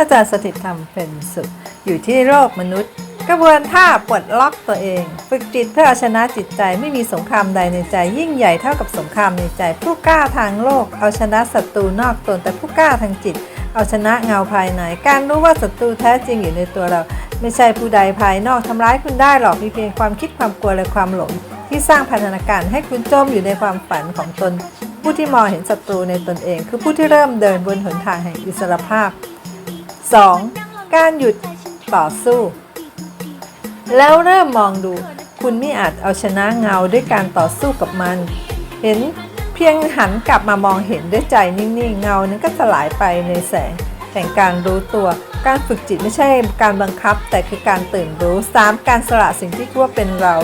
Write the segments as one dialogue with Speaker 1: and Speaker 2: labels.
Speaker 1: อาจารย์สถิตธรรมเป็นสุข อยู่ที่โลกมนุษย์ กระบวนท่าปลดล็อกตัวเอง ฝึกจิตเพื่อเอาชนะจิตใจไม่มีสงครามใดในใจ ยิ่งใหญ่เท่ากับสงครามในใจ ผู้กล้าทางโลก เอาชนะศัตรูนอกตนแต่ผู้กล้าทางจิต เอาชนะเงาภายใน การรู้ว่าศัตรูแท้จริงอยู่ในตัวเรา ไม่ใช่ผู้ใดภายนอกทำร้ายคุณได้หรอกมีเพียงความคิดความกลัวและความหลงที่สร้างพันธนาการให้คุณจมอยู่ในความฝันของตน ผู้ที่มองเห็นศัตรูในตนเอง คือผู้ที่เริ่มเดินบนหนทางแห่งอิสรภาพ 2. การหยุดต่อสู้ แล้วเริ่มมองดู คุณไม่อาจเอาชนะเงาด้วยการต่อสู้กับมัน เห็นเพียงหันกลับมามองเห็นด้วยใจนิ่งๆ เงานั้นก็สลายไปในแสงแห่งการรู้ตัว การฝึกจิตไม่ใช่การบังคับ แต่คือการตื่นรู้ 3. การสละสิ่งที่คิดว่าเป็นเรา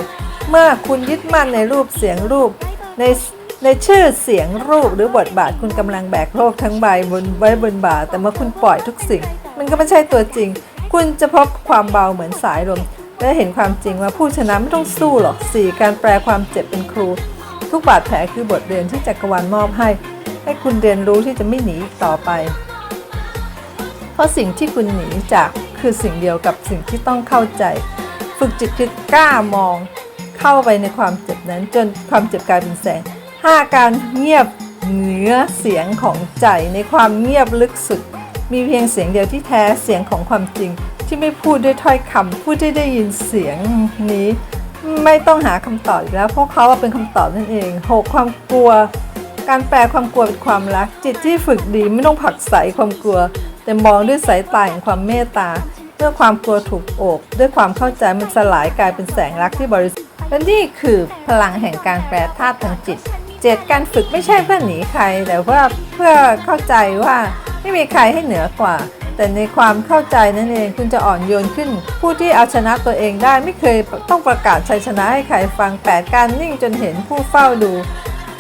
Speaker 1: เมื่อคุณยึดมั่นในรูปเสียงรูปในในชื่อเสียงรูปหรือบทบาทคุณกำลังแบกโลกทั้งใบบนไว้บนบ่าแต่เมื่อคุณปล่อยทุกสิ่ง มันก็ไม่ใช่ตัวจริง คุณจะพบความเบาเหมือนสายลม และเห็นความจริงว่าผู้ชนะไม่ต้องสู้หรอก 4. การแปลความเจ็บเป็นครู ทุกบาดแผลคือบทเรียนที่จักรวาลมอบให้ ให้คุณเรียนรู้ที่จะไม่หนีต่อไป เพราะสิ่งที่คุณหนีจากคือสิ่งเดียวกับสิ่งที่ต้องเข้าใจ ฝึกจิตคือกล้ามอง เข้าไปในความเจ็บนั้นจนความเจ็บกลายเป็นแสง 5. การเงียบเหนือเสียงของใจในความเงียบลึกสุด มีเพียงเสียงเดียวที่แท้เสียงของความจริง ที่ไม่พูดด้วยถ้อยคำผู้ที่ได้ยินเสียงนี้ ไม่ต้องหาคำตอบอีกแล้วเพราะเขาเป็นคำตอบนั่นเอง 6. ความกลัว การแปลความกลัวเป็นความรัก จิตที่ฝึกดีไม่ต้องผลักใสความกลัว แต่มองด้วยสายตาแห่งความเมตตาเมื่อความกลัวถูกโอบด้วยความเข้าใจมันสลายกลายเป็นแสงรักที่บริสุทธิ์และนี่คือพลังแห่งการแปลธาตุทางจิต เจ็ดการฝึกไม่ใช่เพื่อหนีใคร แต่ว่าเพื่อเข้าใจว่า ไม่มีใครให้เหนือกว่า แต่ในความเข้าใจนั่นเองคุณจะอ่อนโยนขึ้น ผู้ที่เอาชนะตัวเองได้ไม่เคยต้องประกาศชัยชนะให้ใครฟังแปดการนิ่งจนเห็นผู้เฝ้าดู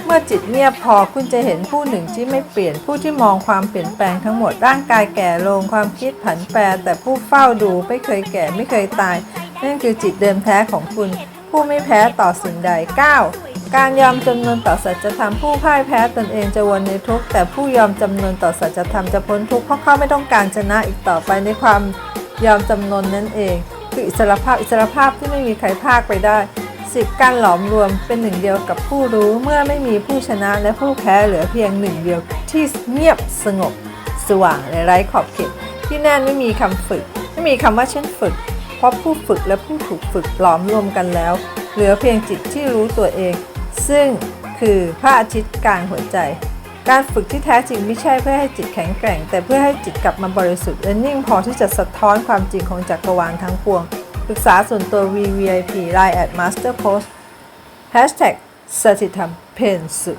Speaker 1: เมื่อจิตเงียบพอคุณจะเห็นผู้หนึ่งที่ไม่เปลี่ยนผู้ที่มองความเปลี่ยนแปลงทั้งหมดร่างกายแก่ลงความคิดผันแปรแต่ผู้เฝ้าดูไม่เคยแก่ไม่เคยตายนั่นคือจิตเดิมแท้ของคุณ ผู้ไม่แพ้ต่อสิ่งใด 9. การยอมจำนนต่อสัจธรรมผู้พ่ายแพ้ตนเองจะวนในทุกข์แต่ผู้ยอมจำนนต่อสัจธรรมจะพ้นทุกข์เพราะเขาไม่ต้องการชนะอีกต่อไปในความยอมจำนนนั่นเอง คืออิสรภาพอิสรภาพที่ไม่มีใครภาคไปได้สิบการหลอมรวมเป็นหนึ่งเดียวกับผู้รู้เมื่อไม่มีผู้ชนะและผู้แพ้เหลือเพียงหนึ่งเดียวที่เงียบสงบ สว่างและไร้ขอบเขตที่แน่นไม่มีคำฝึก ไม่มีคำว่าฉันฝึก เพราะผู้ฝึกและผู้ถูกฝึกหลอมรวมกันแล้ว เหลือเพียงจิตที่รู้ตัวเอง ซึ่งคือพระอาทิตย์กลางหัวใจ การฝึกที่แท้จริงไม่ใช่เพื่อให้จิตแข็งแกร่ง แต่เพื่อให้จิตกลับมาบริสุทธิ์และนิ่งพอที่จะสะท้อนความจริงของจักรวาลทั้งปวงปรึกษาส่วนตัว VVIP Line at Master Post Hashtag สถิธรรมเพนสุ